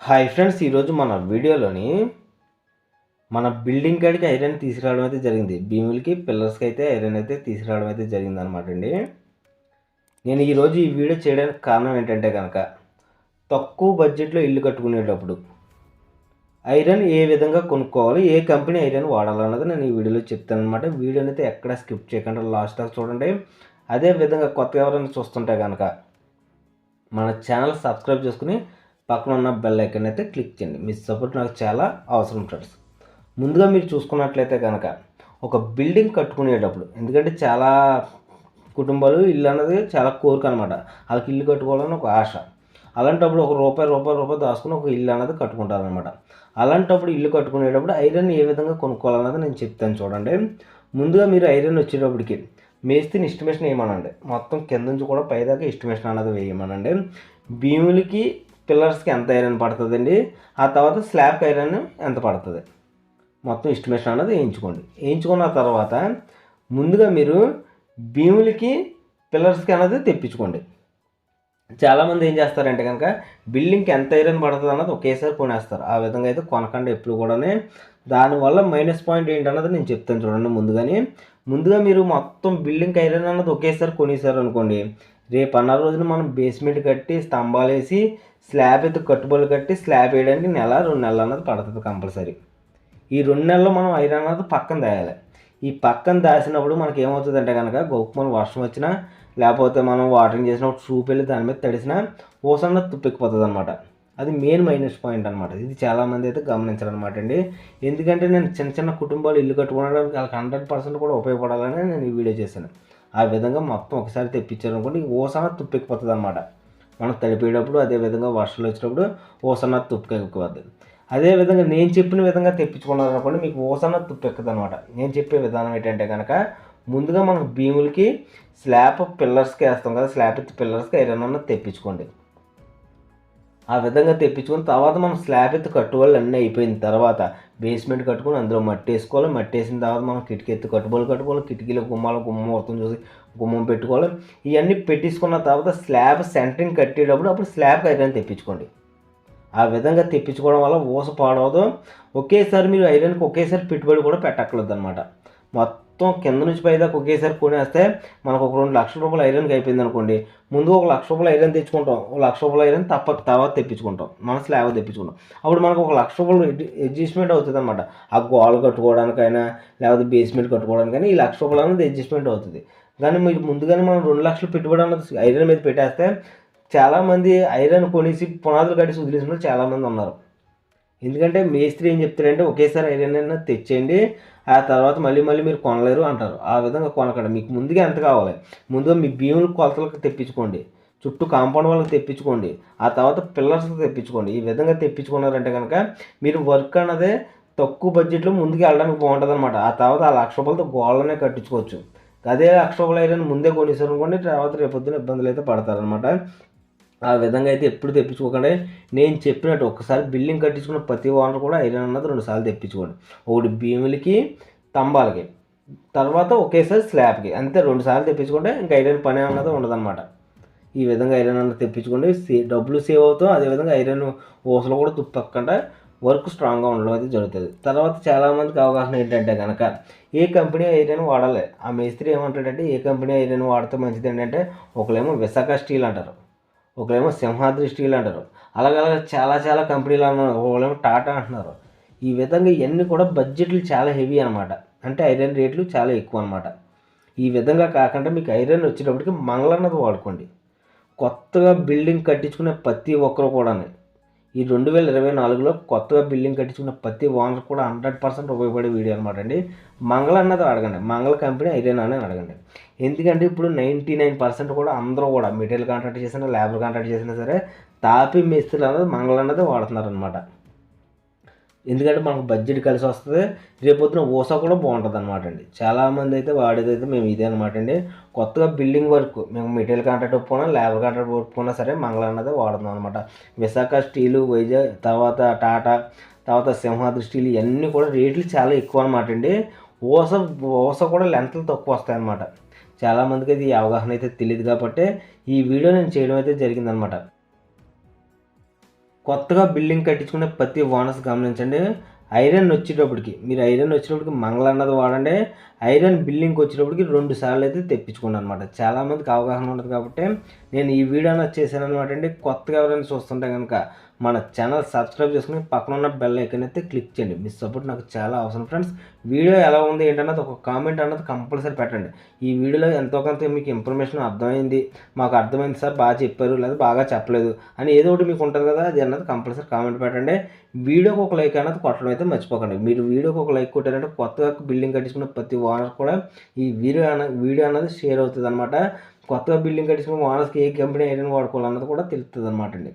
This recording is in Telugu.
హాయ్ ఫ్రెండ్స్ ఈరోజు మన వీడియోలోని మన బిల్డింగ్ కాడికి ఐరన్ తీసుకురావడం అయితే జరిగింది. భీములకి పిల్లర్స్కి అయితే ఐరన్ అయితే తీసుకురావడం అయితే జరిగింది అనమాట అండి. నేను ఈరోజు ఈ వీడియో చేయడానికి కారణం ఏంటంటే కనుక తక్కువ బడ్జెట్లో ఇల్లు కట్టుకునేటప్పుడు ఐరన్ ఏ విధంగా కొనుక్కోవాలి ఏ కంపెనీ ఐరన్ వాడాలన్నది నేను ఈ వీడియోలో చెప్తాను అనమాట వీడియోని అయితే ఎక్కడ స్కిప్ చేయకుండా లాస్ట్ దాకా చూడండి. అదే విధంగా కొత్తగా ఎవరైనా చూస్తుంటే కనుక మన ఛానల్ సబ్స్క్రైబ్ చేసుకుని పక్కన ఉన్న బెల్ ఐకన్ అయితే క్లిక్ చేయండి. మీ సపోర్ట్ నాకు చాలా అవసరం ఫ్రెండ్స్ ముందుగా మీరు చూసుకున్నట్లయితే కనుక ఒక బిల్డింగ్ కట్టుకునేటప్పుడు ఎందుకంటే చాలా కుటుంబాలు ఇల్లు అన్నది చాలా కోరిక అనమాట వాళ్ళకి ఇల్లు కట్టుకోవాలని ఒక ఆశ. అలాంటప్పుడు ఒక రూపాయి రూపాయి రూపాయి దాచుకుని ఒక ఇల్లు అన్నది కట్టుకుంటారనమాట అలాంటప్పుడు ఇల్లు కట్టుకునేటప్పుడు ఐరన్ ఏ విధంగా కొనుక్కోవాలన్నది నేను చెప్తాను చూడండి. ముందుగా మీరు ఐరన్ వచ్చేటప్పటికి మేస్తిని ఎస్టిమేషన్ వేయమనండి మొత్తం కింద నుంచి కూడా పైదాకా ఎస్టిమేషన్ అన్నది వేయమనండి. భీములకి పిల్లర్స్కి ఎంత ఐరన్ పడుతుందండి? ఆ తర్వాత స్లాబ్కి ఐరన్ ఎంత పడుతుంది? మొత్తం ఎస్టిమేషన్ అన్నది వేయించుకోండి. వేయించుకున్న తర్వాత ముందుగా మీరు భీములకి పిల్లర్స్కి అన్నది తెప్పించుకోండి. చాలామంది ఏం చేస్తారంటే కనుక బిల్డింగ్కి ఎంత ఐరన్ పడుతుంది అన్నది ఒకేసారి కొనేస్తారు. ఆ విధంగా అయితే కొనకండి ఎప్పుడు కూడానే. దానివల్ల మైనస్ పాయింట్ ఏంటన్నది నేను చెప్తాను చూడండి ముందుగానే. ముందుగా మీరు మొత్తం బిల్డింగ్కి ఐరన్ అన్నది ఒకేసారి కొనేసారు అనుకోండి రేపు అన్న రోజున మనం బేస్మెంట్ కట్టి స్తంభాలు వేసి స్లాబ్ అయితే కట్టుబడులు కట్టి స్లాబ్ వేయడానికి నెల రెండు నెలలు అన్నది పడుతుంది కంపల్సరీ. ఈ రెండు నెలలు మనం ఐరన్ అన్నది పక్కన దాయాలి. ఈ పక్కన దాసినప్పుడు మనకి ఏమవుతుందంటే కనుక గొప్పమని వర్షం వచ్చినా లేకపోతే మనం వాటరింగ్ చేసినప్పుడు సూప్ వెళ్ళి దాని మీద తడిసినా ఓసన్న తుప్పెక్కిపోతుంది అనమాట అది మెయిన్ మైనస్ పాయింట్ అనమాట ఇది చాలామంది అయితే గమనించాలన్నమాట అండి. ఎందుకంటే నేను చిన్న చిన్న కుటుంబాలు ఇల్లు కట్టుకోవడానికి వాళ్ళకి హండ్రెడ్ పర్సెంట్ కూడా ఉపయోగపడాలని నేను ఈ వీడియో చేశాను. ఆ విధంగా మొత్తం ఒకసారి తెప్పించారు అనుకోండి ఓసన్న తుప్పెక్కిపోతుంది అనమాట మనం తడిపేటప్పుడు అదే విధంగా వర్షాలు వచ్చినప్పుడు ఓసన్న తుప్పెక్కిపోద్ది. అదే విధంగా నేను చెప్పిన విధంగా తెప్పించుకున్నారనుకోండి మీకు ఓసన్న తుప్పెక్కదు అనమాట నేను చెప్పే విధానం ఏంటంటే కనుక ముందుగా మనం భీములకి స్లాబ్ పిల్లర్స్కి వేస్తాం కదా స్లాబ్ పిల్లర్స్కి ఐరన్ తెప్పించుకోండి. ఆ విధంగా తెప్పించుకుని తర్వాత మనం స్లాబ్ ఎత్తు కట్టుబడులు అన్నీ అయిపోయిన తర్వాత బేస్మెంట్ కట్టుకుని అందులో మట్టి వేసుకోవాలి. మట్టి వేసిన తర్వాత మనం కిటికీ ఎత్తు కట్టుబడులు కట్టుకోవాలి. కిటికీలు గుమ్మాలు గుమ్మం మొత్తం చూసి గుమ్మం పెట్టుకోవాలి. ఇవన్నీ పెట్టించుకున్న తర్వాత స్లాబ్ సెంటరింగ్ కట్టేటప్పుడు అప్పుడు స్లాబ్కి ఐరన్ తెప్పించుకోండి. ఆ విధంగా తెప్పించుకోవడం వల్ల ఊస పాడవదు. ఒకేసారి మీరు ఐరన్కి ఒకేసారి పెట్టుబడి కూడా పెట్టక్కర్లేదు అనమాట మొత్తం మొత్తం కింద నుంచి పైదాకా ఒకేసారి కొనేస్తే మనకు ఒక రెండు లక్షల రూపాయలు ఐరన్కి అయిపోయింది అనుకోండి. ముందు ఒక లక్ష రూపాయలు ఐరన్ తెచ్చుకుంటాం. ఒక లక్ష రూపాయలు ఐరన్ తప్ప తర్వాత తెప్పించుకుంటాం. మన స్లాబ్ తెప్పించుకుంటాం. అప్పుడు మనకు ఒక లక్ష రూపాయలు అడ్జస్ట్మెంట్ అవుతుంది అనమాట ఆ గోడలు కట్టుకోవడానికైనా లేకపోతే బేస్మెంట్ కట్టుకోవడానికైనా ఈ లక్ష రూపాయలు అనేది అడ్జస్ట్మెంట్ అవుతుంది. కానీ మీరు ముందుగానే మనం రెండు లక్షలు పెట్టుబడి అన్నది ఐరన్ మీద పెట్టేస్తే చాలామంది ఐరన్ కొనేసి పునాదులు కట్టేసి వదిలేసిన వాళ్ళు చాలామంది ఉన్నారు. ఎందుకంటే మేస్త్రి ఏం చెప్తారంటే ఒకేసారి ఐరన్ తెచ్చేయండి ఆ తర్వాత మళ్ళీ మళ్ళీ మీరు కొనలేరు అంటారు. ఆ విధంగా కొనకండి. మీకు ముందుగా ఎంత కావాలి? ముందుగా మీ భీములు కొలతలకు తెప్పించుకోండి. చుట్టూ కాంపౌండ్ వాళ్ళకి తెప్పించుకోండి. ఆ తర్వాత పిల్లర్స్కి తెప్పించుకోండి. ఈ విధంగా తెప్పించుకున్నారంటే కనుక మీరు వర్క్ అన్నదే తక్కువ బడ్జెట్లో ముందుకు వెళ్ళడానికి బాగుంటుంది అనమాట ఆ తర్వాత ఆ లక్ష రూపాయలతో గోళ్ళనే కట్టించుకోవచ్చు. అదే లక్ష రూపాయలు ఐరన్ ముందే కొనేసారు అనుకోండి తర్వాత రేపొద్దున ఇబ్బందులు అయితే పడతారనమాట ఆ విధంగా అయితే ఎప్పుడు తెప్పించుకోకండి. నేను చెప్పినట్టు ఒకసారి బిల్డింగ్ కట్టించుకున్న ప్రతి ఓనర్ కూడా ఐరన్ అన్నది రెండు సార్లు తెప్పించుకోండి. ఒకటి భీములకి తంబాలకి తర్వాత ఒకేసారి స్లాబ్కి. అంతే రెండు సార్లు తెప్పించుకుంటే ఇంకా ఐరన్ పని అన్నది ఉండదన్నమాట. ఈ విధంగా ఐరన్ అన్నది తెప్పించుకోండి. సే డబ్బులు సేవ్ అవుతాం అదేవిధంగా ఐరన్ ఓసలు కూడా తుప్పకుండా వర్క్ స్ట్రాంగ్గా ఉండడం అయితే జరుగుతుంది. తర్వాత చాలామందికి అవగాహన ఏంటంటే కనుక ఏ కంపెనీ ఐరన్ వాడాలి? ఆ మేస్త్రి ఏమంటాడంటే ఏ కంపెనీ ఐరన్ వాడితే మంచిది ఏంటంటే ఒకళ్ళేమో విశాఖ స్టీల్ అంటారు. ఒకరేమో సింహాద్రి స్టీల్ అంటారు అలాగే అలాగే చాలా చాలా కంపెనీలు అన్నారు. ఒకరేమో టాటా అంటున్నారు. ఈ విధంగా ఇవన్నీ కూడా బడ్జెట్లు చాలా హెవీ అనమాట అంటే ఐరన్ రేట్లు చాలా ఎక్కువ అనమాట ఈ విధంగా కాకుండా మీకు ఐరన్ వచ్చేటప్పటికి మంగళన్నది వాడుకోండి. కొత్తగా బిల్డింగ్ కట్టించుకునే ప్రతి ఒక్కరు కూడా ఈ రెండు వేల ఇరవై నాలుగులో కొత్తగా బిల్డింగ్ కట్టించుకున్న ప్రతి ఓనర్ కూడా హండ్రెడ్ పర్సెంట్ ఉపయోగపడే వీడియో అనమాట అండి. మంగళ అన్నది అడగండి. మంగళ కంపెనీ ఐరేనా అని అడగండి. ఎందుకంటే ఇప్పుడు నైంటీ నైన్ పర్సెంట్ కూడా అందరూ కూడా మెటీరియల్ కాంట్రాక్ట్ చేసినా లేబర్ కాంట్రాక్ట్ చేసినా సరే తాపి మేస్త్రులు అన్నది మంగళ అన్నది వాడుతున్నారు అనమాట ఎందుకంటే మనకు బడ్జెట్ కలిసి వస్తుంది. రేపొద్దున ఓసా కూడా బాగుంటుంది అనమాట అండి చాలామంది అయితే వాడేదైతే మేము ఇదే అనమాట అండి. కొత్తగా బిల్డింగ్ వర్క్ మేము మెటీరియల్ కాంట్రాక్ట్ ఒప్పుకున్నా లేబర్ కాంట్రాక్ట్ ఒప్పుకున్నా సరే మంగళ అన్నది వాడుతున్నాం అనమాట విశాఖ స్టీలు వైజాగ్ తర్వాత టాటా తర్వాత సింహాద్రి స్టీల్ ఇవన్నీ కూడా రేట్లు చాలా ఎక్కువ అనమాట అండి. ఓస ఓస కూడా లెంతలు తక్కువ వస్తాయి అనమాట చాలామందికి ఇది అవగాహన అయితే తెలియదు కాబట్టి ఈ వీడియో నేను చేయడం అయితే జరిగిందనమాట కొత్తగా బిల్డింగ్ కట్టించుకునే ప్రతి ఓనర్స్ గమనించండి. ఐరన్ వచ్చేటప్పటికి మీరు ఐరన్ వచ్చేటప్పటికి మంగళ అన్నది వాడండి. ఐరన్ బిల్డింగ్కి వచ్చేటప్పటికి రెండు సార్లు అయితే తెప్పించుకోండి అనమాట చాలామందికి అవగాహన ఉండదు కాబట్టి నేను ఈ వీడియో అనేది చేశాను అనమాట అండి. కొత్తగా ఎవరైనా చూస్తుంటే కనుక మన ఛానల్ సబ్స్క్రైబ్ చేసుకుని పక్కన ఉన్న బెల్ ఐకన్ అయితే క్లిక్ చేయండి. మీ సపోర్ట్ నాకు చాలా అవసరం ఫ్రెండ్స్. వీడియో ఎలా ఉంది ఏంటన్నది ఒక కామెంట్ అన్నది కంపల్సరీ పెట్టండి. ఈ వీడియోలో ఎంతో కొంత మీకు ఇన్ఫర్మేషన్ అర్థమైంది. మాకు అర్థమైంది సార్ బాగా చెప్పారు లేదా బాగా చెప్పలేదు అని ఏదో ఒకటి మీకు ఉంటుంది కదా అది అన్నది కంపల్సరీ కామెంట్ పెట్టండి. వీడియోకి ఒక లైక్ అన్నది కొట్టడం అయితే మర్చిపోకండి. మీరు వీడియోకి ఒక లైక్ కొట్టారంటే కొత్తగా బిల్డింగ్ కట్టించుకున్న ప్రతి ఓనర్ కూడా ఈ వీడియో అన్న వీడియో అన్నది షేర్ అవుతుంది అనమాట కొత్తగా బిల్డింగ్ కట్టించుకున్న ఓనర్స్కి ఏ కంపెనీ ఐడియా వాడుకోవాలన్నది కూడా తెలుస్తుంది అనమాట అండి.